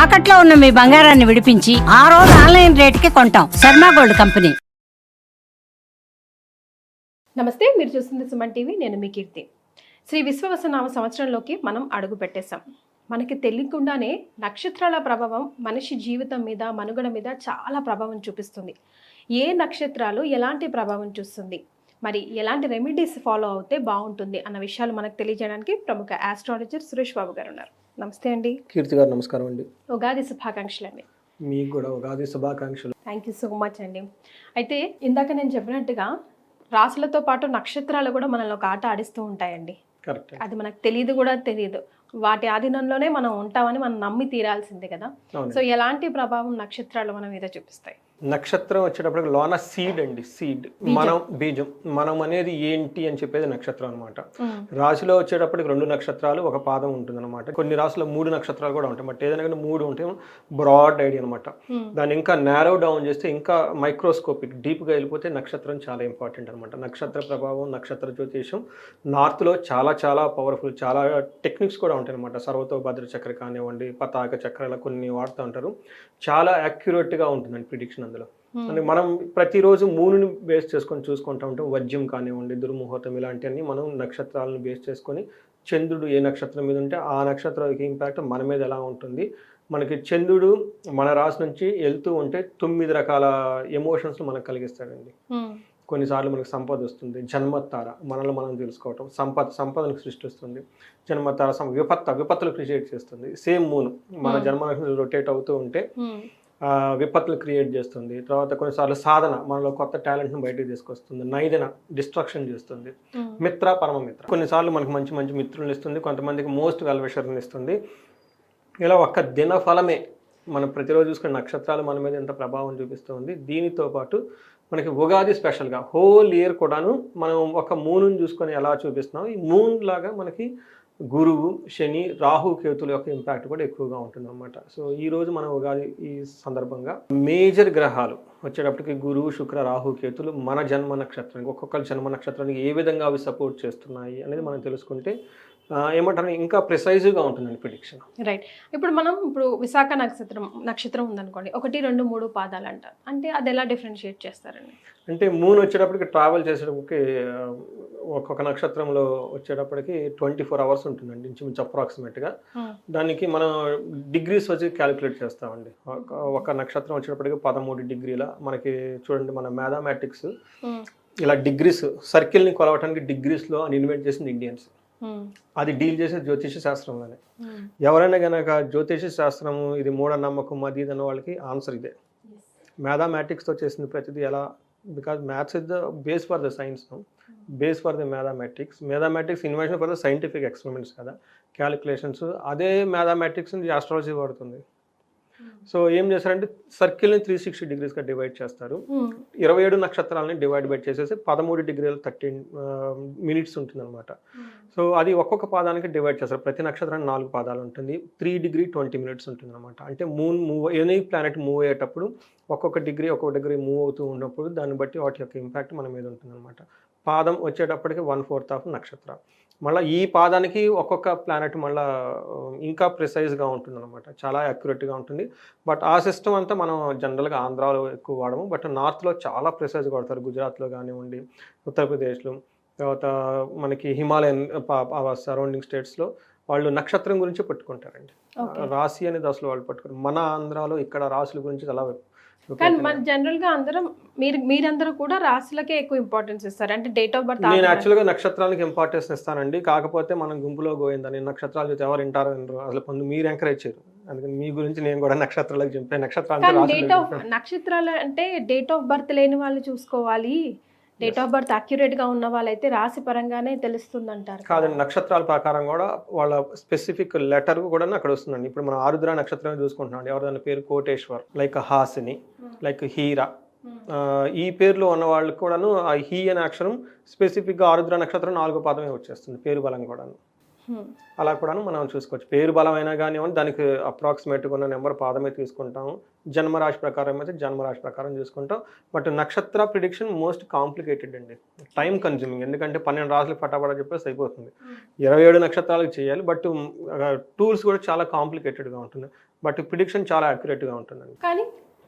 తాకట్లో ఉన్న మీ బంగారాన్ని విడిపించి ఆ రోజు ఆన్లైన్ రేటుకి కొంటాం. Sharma gold company. నమస్తే మీరు చూస్తుంది సుమన్ టీవీ నేను మీ కీర్తి. శ్రీ విశ్వవసనామ సంవత్సరంలోకి మనం అడుగు పెట్టేశాం. మనకి తెలియకుండానే నక్షత్రాల ప్రభావం మనిషి జీవితం మీద మనుగడ మీద చాలా ప్రభావం చూపిస్తుంది. ఏ నక్షత్రాలు ఎలాంటి ప్రభావం చూస్తుంది? మరి ఎలాంటి రెమెడీస్ ఫాలో అవుతే బాగుంటుంది అన్న విషయాలు మనకు తెలియజేయడానికి ప్రముఖ ఆస్ట్రాలజర్ సురేష్ బాబు గారు ఉన్నారు. నమస్తే అండి. కీర్తి గారు నమస్కారం అండి. ఉగాది శుభాకాంక్షలు అండి మీకు కూడా ఉగాది శుభాకాంక్షలు. థ్యాంక్ యూ సో మచ్ అండి. అయితే ఇందాక నేను చెప్పినట్టుగా రాసులతో పాటు నక్షత్రాలు కూడా మనల్ని ఒక ఆట ఆడిస్తూ ఉంటాయండి. కరెక్ట్ అది మనకు తెలియదు కూడా తెలియదు వాటి ఆధీనంలోనే మనం ఉంటామని మనం నమ్మి తీరాల్సిందే కదా. సో ఎలాంటి ప్రభావం నక్షత్రాలు మన మీద చూపిస్తాయి? నక్షత్రం వచ్చేటప్పటికి లోన సీడ్ అండి. సీడ్ మనం బీజం. మనం అనేది ఏంటి అని చెప్పేది నక్షత్రం అనమాట రాశిలో వచ్చేటప్పటికి రెండు నక్షత్రాలు ఒక పాదం ఉంటుంది అనమాట కొన్ని రాశుల్లో మూడు నక్షత్రాలు కూడా ఉంటాయి. బట్ ఏదైనా కానీ మూడు ఉంటే బ్రాడ్ ఐడియా అనమాట. దాన్ని ఇంకా నేరో డౌన్ చేస్తే ఇంకా మైక్రోస్కోపిక్ డీప్గా వెళ్ళిపోతే నక్షత్రం చాలా ఇంపార్టెంట్ అనమాట నక్షత్ర ప్రభావం నక్షత్ర జ్యోతిషం నార్త్లో చాలా చాలా పవర్ఫుల్ చాలా టెక్నిక్స్ కూడా ఉంటాయి అనమాట సర్వతో భద్ర చక్ర కానివ్వండి పతాక చక్ర ఇలా కొన్ని వాడుతూ ఉంటారు. చాలా యాక్యురేట్గా ఉంటుందండి ప్రిడిక్షన్ అందులో. అంటే మనం ప్రతిరోజు మూనుని బేస్ చేసుకొని చూసుకుంటూ ఉంటాం. వజ్యం కానివ్వండి దుర్ముహూర్తం ఇలాంటివన్నీ మనం నక్షత్రాలను బేస్ చేసుకొని చంద్రుడు ఏ నక్షత్రం మీద ఉంటే ఆ నక్షత్రానికి ఇంపాక్ట్ మన మీద ఎలా ఉంటుంది? మనకి చంద్రుడు మన రాశి నుంచి వెళ్తూ ఉంటే తొమ్మిది రకాల ఎమోషన్స్ మనకు కలిగిస్తాడండి. కొన్నిసార్లు మనకు సంపద వస్తుంది. జన్మతార మనల్ని మనం తెలుసుకోవటం సంపద సంపదను సృష్టిస్తుంది. జన్మతార సం విపత్త విపత్తులు క్రియేట్ చేస్తుంది. సేమ్ మూన్ మన Hmm. జన్మ రొటేట్ అవుతూ ఉంటే ఆ, విపత్తులు క్రియేట్ చేస్తుంది. తర్వాత కొన్నిసార్లు సాధన మనలో కొత్త టాలెంట్ని బయటకు తీసుకొస్తుంది. నైదన డిస్ట్రక్షన్ చేస్తుంది. మిత్ర పరమమిత్ర. కొన్నిసార్లు మనకు మంచి మంచి మిత్రులను ఇస్తుంది. కొంతమందికి మోస్ట్ వెల్విషర్ని ఇస్తుంది. ఇలా ఒక్క దిన ఫలమే మనం ప్రతిరోజు చూసుకునే నక్షత్రాలు మన మీద ఎంత ప్రభావం చూపిస్తుంది దీనితో పాటు మనకి ఉగాది స్పెషల్గా హోల్ ఇయర్ కూడాను మనం ఒక మూనుని చూసుకొని ఎలా చూపిస్తున్నాం? ఈ మూన్ లాగా మనకి గురువు శని రాహు కేతుల యొక్క ఇంపాక్ట్ కూడా ఎక్కువగా ఉంటుంది అనమాట సో ఈరోజు మనం ఉగాది ఈ సందర్భంగా మేజర్ గ్రహాలు వచ్చేటప్పటికి గురువు శుక్ర రాహు కేతులు మన జన్మ నక్షత్రానికి ఒక్కొక్క జన్మ నక్షత్రానికి ఏ విధంగా అవి సపోర్ట్ చేస్తున్నాయి అనేది మనం తెలుసుకుంటే ఏమంటారు? ఇంకా ప్రిసైజ్గా ఉంటుందండి ప్రిడిక్షన్. రైట్. ఇప్పుడు మనం ఇప్పుడు విశాఖ నక్షత్రం నక్షత్రం ఉందనుకోండి. ఒకటి రెండు మూడు పాదాలు అంటారు అంటే అది ఎలా డిఫరెన్షియేట్ చేస్తారండి? అంటే మూన్ వచ్చేటప్పటికి ట్రావెల్ చేసేటప్పటికి ఒక్కొక్క నక్షత్రంలో వచ్చేటప్పటికి ట్వంటీ ఫోర్ అవర్స్ ఉంటుందండి ఇంచుమించు అప్రాక్సిమేట్గా. దానికి మనం డిగ్రీస్ వచ్చి క్యాలిక్యులేట్ చేస్తామండి. ఒక- ఒక నక్షత్రం వచ్చేటప్పటికి పదమూడు డిగ్రీల మనకి చూడండి మన మ్యాథమెటిక్స్. ఇలా డిగ్రీస్ సర్కిల్ని కొలవటానికి డిగ్రీస్లో అని ఇన్వెంట్ చేసింది ఇండియన్స్. అది డీల్ చేసే జ్యోతిష శాస్త్రంలోనే ఎవరైనా కనుక జ్యోతిష శాస్త్రము ఇది మూఢనమ్మకం అది ఇది అన్న వాళ్ళకి ఆన్సర్ ఇదే. మ్యాథమెటిక్స్తో చేసింది ప్రతిదీ ఎలా? Because maths is the base for the science base for the mathematics mathematics invention for the scientific experiments కదా. క్యాలిక్యులేషన్స్ అదే మ్యాథమెటిక్స్ ఆస్ట్రాలజీ వాడుతుంది. సో ఏం చేస్తారంటే సర్కిల్ని త్రీ సిక్స్టీ డిగ్రీస్గా డివైడ్ చేస్తారు. ఇరవై ఏడు నక్షత్రాలని డివైడ్ బై చేసేసి పదమూడు డిగ్రీలు థర్టీన్ మినిట్స్ ఉంటుంది అనమాట సో అది ఒక్కొక్క పాదానికి డివైడ్ చేస్తారు. ప్రతి నక్షత్రానికి నాలుగు పాదాలు ఉంటుంది. త్రీ డిగ్రీ ట్వంటీ మినిట్స్ ఉంటుంది అనమాట అంటే moon move any planet move అయ్యేటప్పుడు ఒక్కొక్క డిగ్రీ ఒక్కొక్క డిగ్రీ మూవ్ అవుతూ ఉన్నప్పుడు దాన్ని బట్టి వాటి యొక్క ఇంపాక్ట్ మన మీద ఉంటుంది అనమాట పాదం వచ్చేటప్పటికి వన్ ఫోర్త్ ఆఫ్ నక్షత్రం. మళ్ళీ ఈ పాదానికి ఒక్కొక్క ప్లానెట్ మళ్ళీ uh, ఇంకా ప్రిసైజ్గా ఉంటుంది అనమాట చాలా అక్యురేట్గా ఉంటుంది. బట్ ఆ సిస్టమ్ అంతా మనం జనరల్గా ఆంధ్రాలో ఎక్కువ వాడము. బట్ నార్త్లో చాలా ప్రిసైజ్ కొడతారు గుజరాత్లో కానివ్వండి ఉత్తరప్రదేశ్లో. తర్వాత మనకి హిమాలయన్ సరౌండింగ్ స్టేట్స్లో వాళ్ళు నక్షత్రం గురించి పట్టుకుంటారండి. రాశి అనేది అసలు వాళ్ళు పట్టుకోరు మన ఆంధ్రాలో ఇక్కడ రాశుల గురించి చాలా కానీ మన జనరల్గా అందరం మీరు మీరందరూ కూడా రాశులకే ఎక్కువ ఇంపార్టెన్స్ ఇస్తారు. అంటే డేట్ ఆఫ్ బర్త్ నేను యాక్చువల్గా నక్షత్రాలకు ఇంపార్టెన్స్ ఇస్తానండి. కాకపోతే మనం గుంపులో గోయిందా నేను నక్షత్రాలు చూస్తే ఎవరు వింటారో వినరు. అసలు పొందు మీరు ఎంకరేజ్ చేయరు. అందుకని మీ గురించి నేను కూడా నక్షత్రాలకు చెప్పాను. నక్షత్రాలు డేట్ ఆఫ్. నక్షత్రాలు అంటే డేట్ ఆఫ్ బర్త్ లేని వాళ్ళు చూసుకోవాలి. డేట్ ఆఫ్ బర్త్ అక్యురేట్గా ఉన్న వాళ్ళైతే రాశి పరంగానే తెలుస్తుంది అంటారు కాదండి నక్షత్రాల ప్రకారం కూడా వాళ్ళ స్పెసిఫిక్ లెటర్ కూడా అక్కడ వస్తుందండి. ఇప్పుడు మనం ఆరుద్ర నక్షత్రం చూసుకుంటున్నాం ఎవరు దాని పేరు కోటేశ్వర్ లైక్ హాసిని లైక్ హీరా. ఆ, ఈ పేర్లో ఉన్న వాళ్ళకి కూడాను ఆ హీ అనే అక్షరం స్పెసిఫిక్గా ఆరుద్ర నక్షత్రం నాలుగో పాదమే వచ్చేస్తుంది పేరు బలం కూడాను. అలా కూడాను మనం చూసుకోవచ్చు. పేరు బలమైనా కానివ్వండి దానికి అప్రాక్సిమేట్గా ఉన్న నెంబర్ పాదమే తీసుకుంటాము జన్మరాశి ప్రకారం అయితే జన్మరాశి ప్రకారం చూసుకుంటాం. బట్ నక్షత్ర ప్రిడిక్షన్ మోస్ట్ కాంప్లికేటెడ్ అండి. టైం కన్జ్యూమింగ్ ఎందుకంటే పన్నెండు రాసులు పటాపట చెప్పేసి అయిపోతుంది ఇరవై ఏడు నక్షత్రాలకు చేయాలి. బట్ టూల్స్ కూడా చాలా కాంప్లికేటెడ్గా ఉంటుంది. బట్ ప్రిడిక్షన్ చాలా యాక్యురేట్గా ఉంటుందండి. కానీ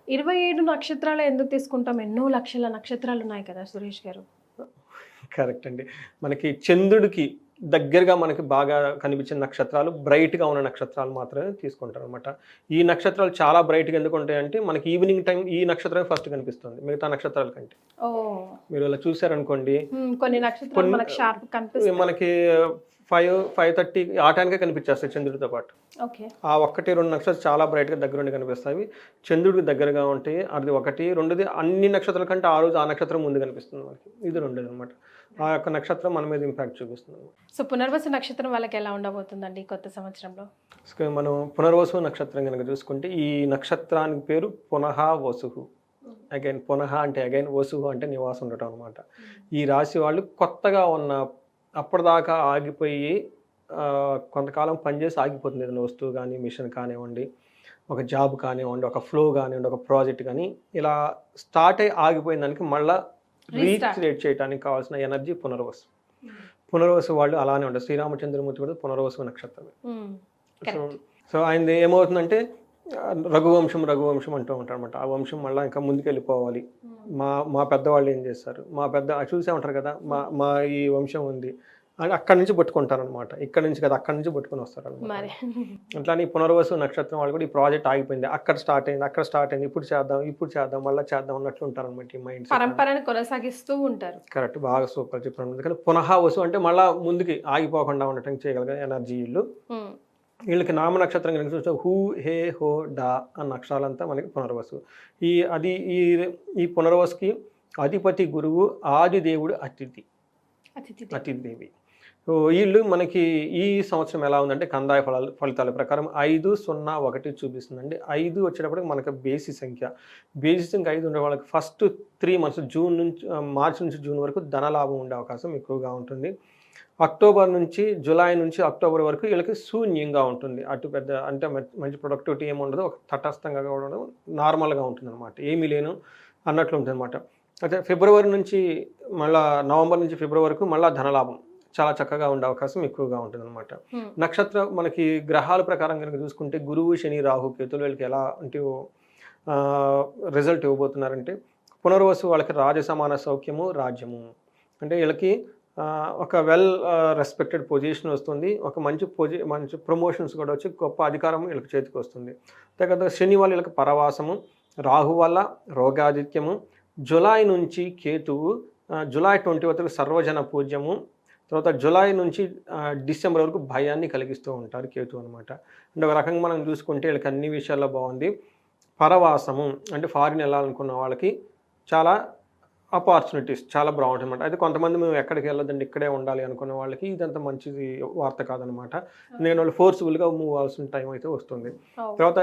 ఇరవై ఏడు నక్షత్రాలు ఎందుకు తీసుకుంటాం? ఎన్నో లక్షల నక్షత్రాలు ఉన్నాయి కదా సురేష్ గారు. కరెక్ట్ అండి. మనకి చంద్రుడికి దగ్గరగా మనకి బాగా కనిపించిన నక్షత్రాలు బ్రైట్గా ఉన్న నక్షత్రాలు మాత్రమే తీసుకుంటారు అనమాట ఈ నక్షత్రాలు చాలా బ్రైట్గా ఎందుకు ఉంటాయంటే మనకి ఈవినింగ్ టైం ఈ నక్షత్రమే ఫస్ట్ కనిపిస్తుంది మిగతా నక్షత్రాల కంటే. మీరు ఇలా చూసారనుకోండి కొన్ని నక్షత్రాలు మనకు ఫైవ్ ఫైవ్ థర్టీ ఆ టైంకే కనిపించేస్తాయి చంద్రుడితో పాటు. ఓకే. ఆ ఒక్కటి రెండు నక్షత్రాలు చాలా బ్రైట్గా దగ్గరుండి కనిపిస్తాయి. చంద్రుడికి దగ్గరగా ఉంటాయి అది ఒకటి రెండోది అన్ని నక్షత్రాల కంటే ఆ రోజు ఆ నక్షత్రం ముందు కనిపిస్తుంది మనకి. ఇది రెండోది అనమాట ఆ యొక్క నక్షత్రం మన మీద ఇంపాక్ట్ చూపిస్తుంది. సో పునర్వస నక్షత్రం వాళ్ళకి ఎలా ఉండబోతుందండి కొత్త సంవత్సరంలో? సో మనం పునర్వసు నక్షత్రం కనుక చూసుకుంటే ఈ నక్షత్రానికి పేరు పునః వసుహు. అగైన్ పునః అంటే అగైన్ వసుహు అంటే నివాసం ఉండటం అనమాట ఈ రాశి వాళ్ళు కొత్తగా ఉన్న అప్పటిదాకా ఆగిపోయి కొంతకాలం పనిచేసి ఆగిపోతుంది. ఏదైనా వస్తువు కానీ మిషన్ కానివ్వండి ఒక జాబ్ కానివ్వండి ఒక ఫ్లో కానివ్వండి ఒక ప్రాజెక్ట్ కానీ ఇలా స్టార్ట్ అయ్యి ఆగిపోయిన దానికి మళ్ళా. రీక్రియేట్ చేయడానికి కావాల్సిన ఎనర్జీ పునర్వసు. పునర్వసు వాళ్ళు అలానే ఉంటారు. శ్రీరామచంద్రమూర్తి కూడా పునర్వసు నక్షత్రమే. సో. సో ఆయనది ఏమవుతుందంటే రఘువంశం రఘువంశం అంటూ ఉంటారు అనమాట ఆ వంశం మళ్ళీ ఇంకా ముందుకు వెళ్ళిపోవాలి మా మా పెద్దవాళ్ళు ఏం చేస్తారు? మా పెద్ద చూసే ఉంటారు కదా మా మా ఈ వంశం ఉంది. అక్కడి నుంచి పట్టుకుంటారు అనమాట ఇక్కడ నుంచి కదా అక్కడి నుంచి పట్టుకొని వస్తారు అనమాట మరి. అట్లానే పునర్వసు నక్షత్రం వాళ్ళు కూడా ఈ ప్రాజెక్ట్ ఆగిపోయింది. అక్కడ స్టార్ట్ అయింది అక్కడ స్టార్ట్ అయింది ఇప్పుడు చేద్దాం ఇప్పుడు చేద్దాం మళ్ళీ చేద్దాం అన్నట్లు ఉంటారు అనమాట ఈ మైండ్ పరంపరని కొనసాగిస్తూ ఉంటారు. కరెక్ట్ బాగా సూపర్ చెప్పారు. అందుకని పునః వసు అంటే మళ్ళీ ముందుకి ఆగిపోకుండా ఉండటం చేయగలిగే ఎనర్జీ వీళ్ళు. హ్మ్, వీళ్ళకి నామ నక్షత్రం కనుక చూస్తే హూ హే హో డా అన్న అక్షరాలంతా మనకి పునర్వసు. ఈ అది ఈ ఈ పునర్వసుకి అధిపతి గురువు ఆది దేవుడు అతిథి. అతిథి అతిథి దేవి. వీళ్ళు మనకి ఈ సంవత్సరం ఎలా ఉందంటే కందాయ ఫలాలు ఫలితాల ప్రకారం ఐదు సున్నా ఒకటి చూపిస్తుందండి. ఐదు వచ్చేటప్పటికి మనకి బేసి సంఖ్య. బేసి సంఖ్య ఐదు ఉండే వాళ్ళకి ఫస్ట్ త్రీ మంత్స్ జూన్ నుంచి మార్చ్ మార్చి నుంచి జూన్ వరకు ధనలాభం ఉండే అవకాశం ఎక్కువగా ఉంటుంది. అక్టోబర్ నుంచి జూలై నుంచి అక్టోబర్ వరకు వీళ్ళకి శూన్యంగా ఉంటుంది. అటు పెద్ద అంటే మంచి- మంచి ప్రొడక్టివిటీ ఏమి ఉండదు. ఒక తటస్థంగా కూడా ఉండదు. నార్మల్గా ఉంటుంది అనమాట ఏమీ లేను అన్నట్లు ఉంటుంది అనమాట అయితే ఫిబ్రవరి నుంచి మళ్ళీ నవంబర్ నుంచి ఫిబ్రవరి వరకు మళ్ళీ ధనలాభం చాలా చక్కగా ఉండే అవకాశం ఎక్కువగా ఉంటుంది అనమాట నక్షత్ర మనకి గ్రహాల ప్రకారం కనుక చూసుకుంటే గురువు శని రాహు కేతులు వీళ్ళకి ఎలా అంటే రిజల్ట్ ఇవ్వబోతున్నారంటే పునర్వసు వాళ్ళకి రాజ సమాన సౌఖ్యము రాజ్యము. అంటే వీళ్ళకి ఒక వెల్ రెస్పెక్టెడ్ పొజిషన్ వస్తుంది. ఒక మంచి పొజి మంచి ప్రమోషన్స్ కూడా వచ్చి గొప్ప అధికారం వీళ్ళకి చేతికి వస్తుంది. తర్వాత శని వల్ల వీళ్ళకి పరవాసము రాహు వల్ల రోగాదిత్యము జులై నుంచి కేతువు జులై ట్వంటీ వరకు సర్వజన పూజ్యము తర్వాత జులై నుంచి డిసెంబర్ వరకు భయాన్ని కలిగిస్తూ ఉంటారు కేతు అనమాట అంటే ఒక రకంగా మనం చూసుకుంటే వీళ్ళకి అన్ని విషయాల్లో బాగుంది. పరవాసము అంటే ఫారిన్ వెళ్ళాలనుకున్న వాళ్ళకి చాలా ఆపర్చునిటీస్ చాలా బాగుంటుంది అనమాట అయితే కొంతమంది మేము ఎక్కడికి వెళ్ళదండి ఇక్కడే ఉండాలి అనుకునే వాళ్ళకి ఇదంతా మంచిది వార్త కాదనమాట నేను వాళ్ళు ఫోర్స్ఫుల్గా మూవ్ అవ్వాల్సిన టైం అయితే వస్తుంది. తర్వాత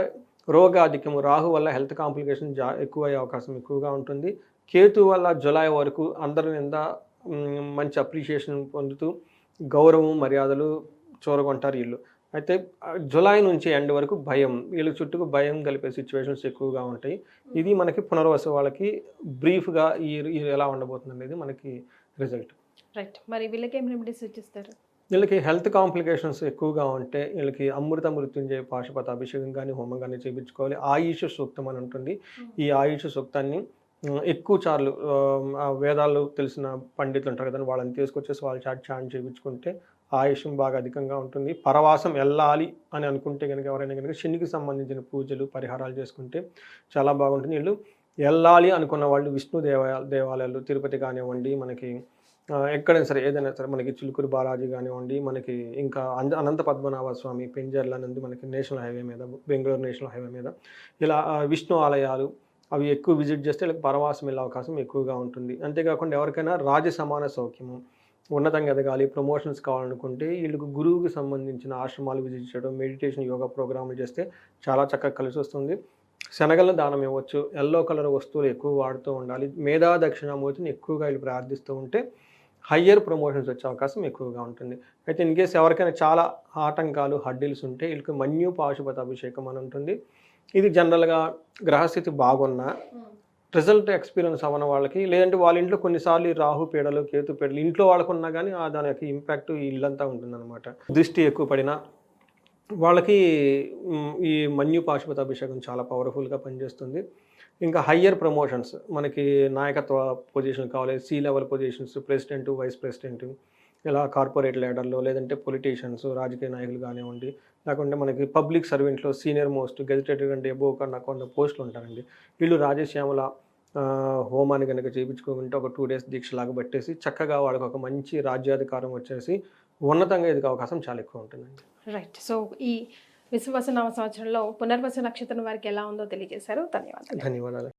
రోగాధిక్యము రాహు వల్ల హెల్త్ కాంప్లికేషన్ జా ఎక్కువ అయ్యే అవకాశం ఎక్కువగా ఉంటుంది. కేతు వల్ల జులై వరకు అందరి నింద మంచి అప్రిషియేషన్ పొందుతూ గౌరవం మర్యాదలు చూరగొంటారు వీళ్ళు. అయితే జులై నుంచి ఎండ్ వరకు భయం వీళ్ళ చుట్టూ భయం కలిపే సిచ్యువేషన్స్ ఎక్కువగా ఉంటాయి. ఇది మనకి పునర్వసు వాళ్ళకి బ్రీఫ్గా ఈ ఎలా ఉండబోతుంది అనేది మనకి రిజల్ట్. రైట్. మరి వీళ్ళకి ఏం రెమెడీస్ సూచిస్తారు వీళ్ళకి హెల్త్ కాంప్లికేషన్స్ ఎక్కువగా ఉంటే వీళ్ళకి అమృత మృత్యుంజయ పాశుపత అభిషేకం కానీ హోమం కానీ చేయించుకోవాలి ఆయుష్ సూక్తం అని ఉంటుంది. ఈ ఆయుష్ సూక్తాన్ని ఎక్కువ సార్లు ఆ వేదాలు తెలిసిన పండితులు ఉంటారు కదా వాళ్ళని తీసుకొచ్చేసి వాళ్ళు చాట్ చాన్ చేయించుకుంటే ఆయుష్యం బాగా అధికంగా ఉంటుంది. పరవాసం వెళ్ళాలి అని అనుకుంటే కనుక ఎవరైనా కనుక శనికి సంబంధించిన పూజలు పరిహారాలు చేసుకుంటే చాలా బాగుంటుంది. వీళ్ళు వెళ్ళాలి అనుకున్న వాళ్ళు విష్ణు దేవాలయాలు దేవాలయాలు తిరుపతి కానివ్వండి మనకి ఎక్కడైనా సరే ఏదైనా సరే మనకి చిలుకూరు బాలాజీ కానివ్వండి మనకి ఇంకా అనంత పద్మనాభ స్వామి పెంజర్ల నుండి మనకి నేషనల్ హైవే మీద బెంగళూరు నేషనల్ హైవే మీద ఇలా విష్ణు ఆలయాలు అవి ఎక్కువ విజిట్ చేస్తే వీళ్ళకి పరవాసం వెళ్ళే అవకాశం ఎక్కువగా ఉంటుంది. అంతేకాకుండా ఎవరికైనా రాజ సమాన సౌఖ్యము ఉన్నతంగా ఎదగాలి ప్రమోషన్స్ కావాలనుకుంటే వీళ్ళకి గురువుకి సంబంధించిన ఆశ్రమాలు విజిట్ చేయడం మెడిటేషన్ యోగా ప్రోగ్రాములు చేస్తే చాలా చక్కగా కలిసి వస్తుంది. శనగలను దానం ఇవ్వచ్చు ఎల్లో కలర్ వస్తువులు ఎక్కువ వాడుతూ ఉండాలి మేధా దక్షిణామూర్తిని ఎక్కువగా వీళ్ళు ప్రార్థిస్తూ ఉంటే హయ్యర్ ప్రమోషన్స్ వచ్చే అవకాశం ఎక్కువగా ఉంటుంది. అయితే ఇన్ కేసు ఎవరికైనా చాలా ఆటంకాలు హడ్డిల్స్ ఉంటే వీళ్ళకి మన్యు పాశుపత అభిషేకం అని ఉంటుంది. ఇది జనరల్గా గ్రహస్థితి బాగున్నా రిజల్ట్ ఎక్స్పీరియన్స్ అవ్వని వాళ్ళకి లేదంటే వాళ్ళ ఇంట్లో కొన్నిసార్లు రాహు పీడలు కేతు పీడలు ఇంట్లో వాళ్ళకు ఉన్నా కానీ ఆ దాని యొక్క ఇంపాక్ట్ ఇల్లంతా ఉంటుందన్నమాట. దృష్టి ఎక్కువ పడినా వాళ్ళకి ఈ మన్యు పాశుపత అభిషేకం చాలా పవర్ఫుల్గా పనిచేస్తుంది. ఇంకా హయ్యర్ ప్రమోషన్స్ మనకి నాయకత్వ పొజిషన్ కావాలి C level positions president vice president ఇలా కార్పొరేట్ లీడర్లు లేదంటే పొలిటీషియన్స్ రాజకీయ నాయకులు కానివ్వండి లేకుంటే మనకి పబ్లిక్ సర్వెంట్లో సీనియర్ మోస్ట్ గెజిటేటివ్ కంటే ఎబో కన్నా కొన్ని పోస్టులు ఉంటారండి. వీళ్ళు రాజశ్యామల హోమాన్ని కనుక చేయించుకుంటే ఒక టూ డేస్ దీక్ష లాగా పెట్టేసి చక్కగా వాళ్ళకి ఒక మంచి రాజ్యాధికారం వచ్చేసి ఉన్నతంగా ఎదిగే అవకాశం చాలా ఎక్కువ ఉంటుందండి. రైట్ సో ఈ విశ్వవసనామ సంవత్సరంలో పునర్వస నక్షత్రం వారికి ఎలా ఉందో తెలియజేశారు. ధన్యవాదాలు. ధన్యవాదాలు.